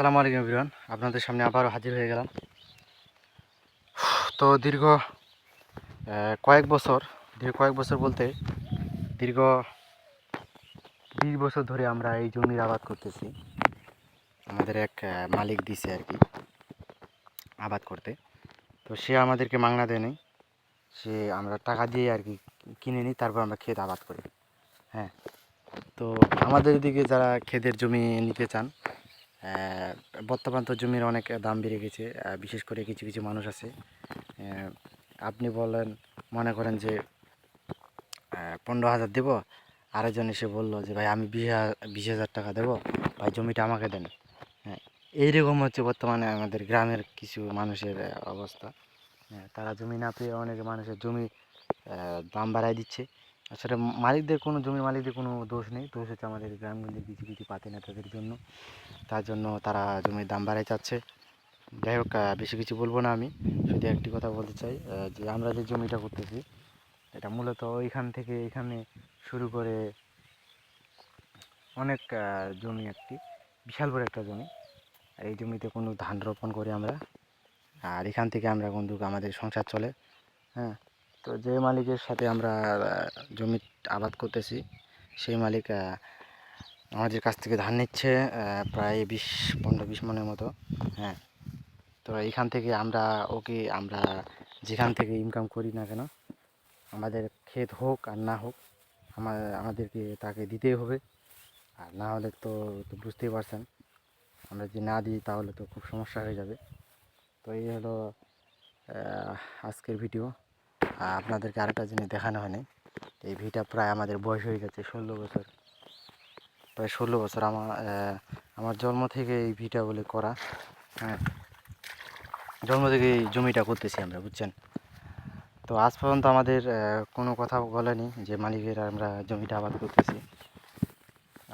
আসসালামু আলাইকুম বিরান আপনাদের সামনে আবারও হাজির হয়ে গেলাম। তো দীর্ঘ কয়েক বছর, দীর্ঘ কয়েক বছর বলতে দীর্ঘ বিশ বছর ধরে আমরা এই জমির আবাদ করতেছি। আমাদের এক মালিক দিছে আর কি আবাদ করতে। তো সে আমাদেরকে মাংনা দেয় নাই। সে আমরা টাকা দিয়ে আর কি কিনে নিই, তারপর আমরা ক্ষেত আবাদ করি। হ্যাঁ তো আমাদের দিকে যারা ক্ষেতের জমি নিতে চান বর্তমান তো জমির অনেক দাম বেড়ে গেছে বিশেষ করে কিছু কিছু মানুষ আছে। আপনি বলেন মনে করেন যে পনেরো হাজার দেবো আরেকজন এসে বলল যে ভাই আমি বিশ বিশ হাজার টাকা দেবো ভাই জমিটা আমাকে দেন। হ্যাঁ এইরকম হচ্ছে বর্তমানে আমাদের গ্রামের কিছু মানুষের অবস্থা। হ্যাঁ, তারা জমি না পেয়ে অনেক মানুষের জমি দাম বাড়ায় দিচ্ছে। আসলে মালিকদের কোনো, জমির মালিকদের কোনো দোষ নেই। দোষ হচ্ছে আমাদের গ্রামগঞ্জের কিছু কিছু পাতি নেতাদের জন্য। তার জন্য তারা জমির দাম বাড়ায় চাচ্ছে। যাই হোক বেশি কিছু বলব না আমি। শুধু একটি কথা বলতে চাই যে আমরা যে জমিটা করতেছি, এটা মূলত ওইখান থেকে এখানে শুরু করে অনেক জমি একটি, বিশাল বড় একটা জমি। আর এই জমিতে কোনো ধান রোপণ করি আমরা। আর এখান থেকে আমরা বন্ধু আমাদের সংসার চলে। হ্যাঁ তো যে মালিকের সাথে আমরা জমি আবাদ করতেছি, সেই মালিক আমাদের কাছ থেকে ধান নিচ্ছে প্রায় বিশ, পনেরো, বিশ মনের মতো হ্যাঁ। তো এইখান থেকে আমরা ওকে, আমরা যেখান থেকে ইনকাম করি না কেন, আমাদের ক্ষেত হোক আর না হোক আমার আমাদেরকে তাকে দিতেই হবে। আর না হলে তো তো বুঝতেই পারছেন, আমরা যদি না দিই তাহলে তো খুব সমস্যা হয়ে যাবে। তো এই হলো আজকের ভিডিও আপনাদেরকে আরেকটা জিনিস দেখানো হয়নি। এই ভিটা প্রায় আমাদের বয়স হয়ে গেছে, ষোলো বছর। প্রায় ষোলো বছর আমার আমার জন্ম থেকে এই ভিটা বলে করা হ্যাঁ জন্ম থেকে এই জমিটা করতেছি আমরা, বুঝছেন? তো আজ পর্যন্ত আমাদের কোনো কথা বলেনি যে মালিকের আমরা জমিটা আবাদ করতেছি।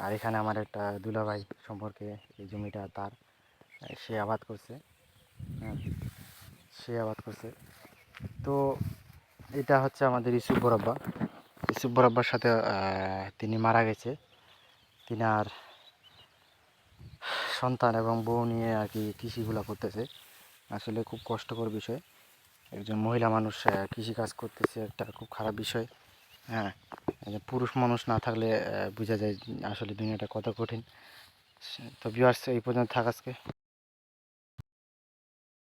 আর এখানে আমার একটা দুলাভাই সম্পর্কে এই জমিটা তার সে আবাদ করছে। হ্যাঁ সে আবাদ করছে। তো এটা হচ্ছে আমাদের ইসুফ বরাব্বা ইসুফ বরাব্বার সাথে তিনি মারা গেছে। তিনি আর সন্তান এবং বউ নিয়ে আর কি কৃষিগুলো করতেছে। আসলে খুব কষ্টকর বিষয়। একজন মহিলা মানুষ কৃষিকাজ করতেছে একটা খুব খারাপ বিষয়। হ্যাঁ পুরুষ মানুষ না থাকলে বোঝা যায় আসলে দুনিয়াটা কত কঠিন। তো ভিউয়ার্স এই পর্যন্ত থাক আজকে।